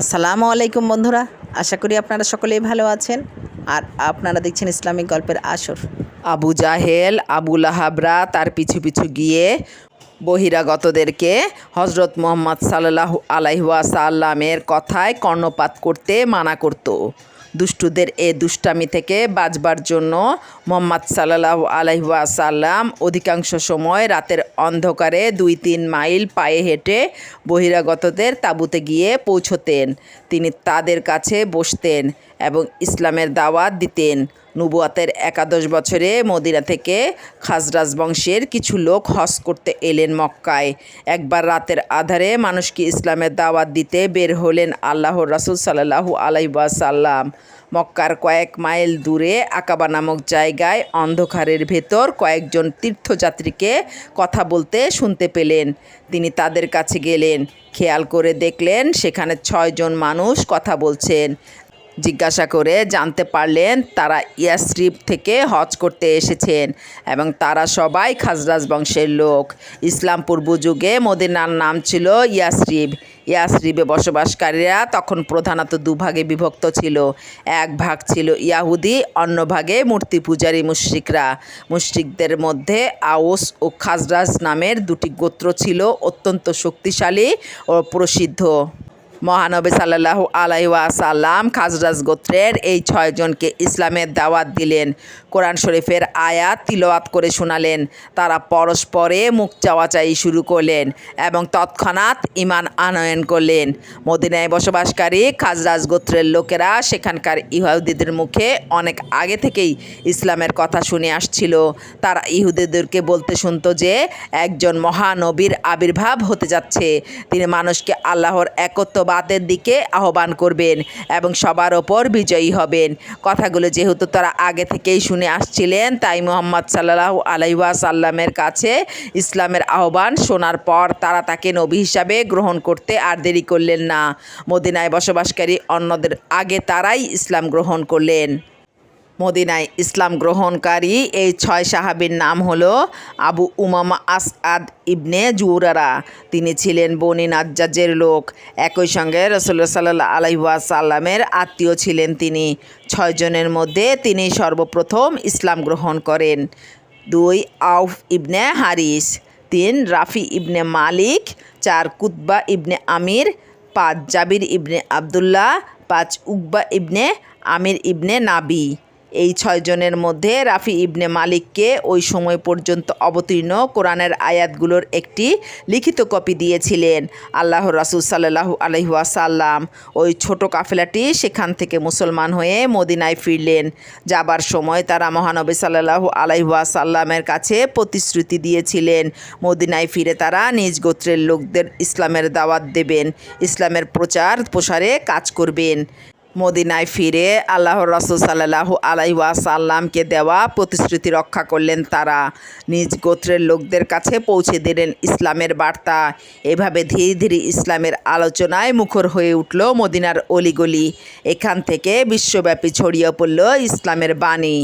আসসালামু আলাইকুম বন্ধুরা, আশা করি আপনারা সকলেই ভালো আছেন। আর আপনারা দেখছেন ইসলামিক গল্পের আসর। আবু জাহেল, আবু লাহাবরা তার পিছু পিছু গিয়ে বহিরাগতদেরকে হজরত মোহাম্মদ সাল্লাহ আলাইহাসাল্লামের কথায় কর্ণপাত করতে মানা করত। দুষ্টুদের এ দুষ্টামি থেকে বাঁচবার জন্য মোহাম্মদ সাল্লাহ আলহাসাল্লাম অধিকাংশ সময় রাতের অন্ধকারে দুই তিন মাইল পায়ে হেঁটে বহিরাগতদের তাঁবুতে গিয়ে পৌঁছতেন। তিনি তাদের কাছে বসতেন। এবং ইসলামের দাওয়াত দিতেন। নুবুয়াতের একাদশ বছরে মদিনা থেকে খাজরাজ বংশের কিছু লোক হজ করতে এলেন মক্কায়। একবার রাতের আধারে মানুষকে ইসলামের দাওয়াত দিতে বের হলেন আল্লাহর রাসুল সাল্লাহু আলাইসাল্লাম মক্কার কয়েক মাইল দূরে আকাবা নামক জায়গায় অন্ধকারের ভেতর কয়েকজন তীর্থযাত্রীকে কথা বলতে শুনতে পেলেন। তিনি তাদের কাছে গেলেন। খেয়াল করে দেখলেন সেখানে ছয়জন মানুষ কথা বলছেন। জিজ্ঞাসা করে জানতে পারলেন তারা ইয়াসরিব থেকে হজ করতে এসেছেন এবং তারা সবাই খাজরাজ বংশের লোক। ইসলাম পূর্ব যুগে মদিনার নাম ছিল ইয়াসরিব ইয়াসরিবে বসবাসকারীরা তখন প্রধানত দুভাগে বিভক্ত ছিল। এক ভাগ ছিল ইয়াহুদি, অন্য ভাগে মূর্তি পূজারী মুশরিকরা। মুশরিকদের মধ্যে আউস ও খাজরাজ নামের দুটি গোত্র ছিল অত্যন্ত শক্তিশালী ও প্রসিদ্ধ। মহানবী সাল্লাহ আলাইসাল্লাম খাজরাজ গোত্রের এই ছয়জনকে ইসলামের দাওয়াত দিলেন। কোরআন শরীফের আয়াত তিলওয়াত করে শোনালেন। তারা পরস্পরে মুখ চাওয়াচাই শুরু করলেন এবং তৎক্ষণাৎ ইমান আনয়ন করলেন। মদিনায় বসবাসকারী খাজরাজ গোত্রের লোকেরা সেখানকার ইহুদিদের মুখে অনেক আগে থেকেই ইসলামের কথা শুনে আসছিল। তারা ইহুদিদেরকে বলতে শুনত যে, একজন মহানবীর আবির্ভাব হতে যাচ্ছে। তিনি মানুষকে আল্লাহর একত্ববাদের দিকে আহ্বান করবেন এবং সবার ওপর বিজয়ী হবেন। কথাগুলো যেহেতু তারা আগে থেকেই শুনে আসছিলেন, তাই মোহাম্মদ সাল্লাহ আলাইসাল্লামের কাছে ইসলামের আহ্বান শোনার পর তারা তাকে নবী হিসাবে গ্রহণ করতে আর দেরি করলেন না। মদিনায় বসবাসকারী অন্যদের আগে তারাই ইসলাম গ্রহণ করলেন। মদিনায় ইসলাম গ্রহণকারী এই ছয় সাহাবীর নাম হলো আবু উমামা আসআদ ইবনে জুরারা। তিনি ছিলেন বনি নাজ্জাজের লোক। একই সঙ্গে রসুল্লাহ সাল্লাহ আলাইসাল্লামের আত্মীয় ছিলেন তিনি। ছয়জনের মধ্যে তিনি সর্বপ্রথম ইসলাম গ্রহণ করেন। দুই আউফ ইবনে হারিস, তিন রাফি ইবনে মালিক, চার কুতবা ইবনে আমির, পাঁচ জাবির ইবনে আবদুল্লাহ, পাঁচ উকবা ইবনে আমির ইবনে নাবি। এই ছয়জনের মধ্যে রাফি ইবনে মালিককে ওই সময় পর্যন্ত অবতীর্ণ কোরআনের আয়াতগুলোর একটি লিখিত কপি দিয়েছিলেন আল্লাহ রাসুল সাল্লাহু আলহিহাসাল্লাম ওই ছোট কাফেলাটি সেখান থেকে মুসলমান হয়ে মদিনায় ফিরলেন। যাবার সময় তারা মহানবী সাল্লাহু আলহিহাসাল্লামের কাছে প্রতিশ্রুতি দিয়েছিলেন। মদিনায় ফিরে তারা নিজ গোত্রের লোকদের ইসলামের দাওয়াত দেবেন। ইসলামের প্রচার প্রসারে কাজ করবেন। মদিনায় ফিরে আল্লাহ রসুল সাল্লাহু আলাইসাল্লামকে দেওয়া প্রতিশ্রুতি রক্ষা করলেন তারা। নিজ গোত্রের লোকদের কাছে পৌঁছে দিলেন ইসলামের বার্তা। এভাবে ধীরে ধীরে ইসলামের আলোচনায় মুখর হয়ে উঠল মদিনার অলিগলি। এখান থেকে বিশ্বব্যাপী ছড়িয়ে পড়ল ইসলামের বাণী।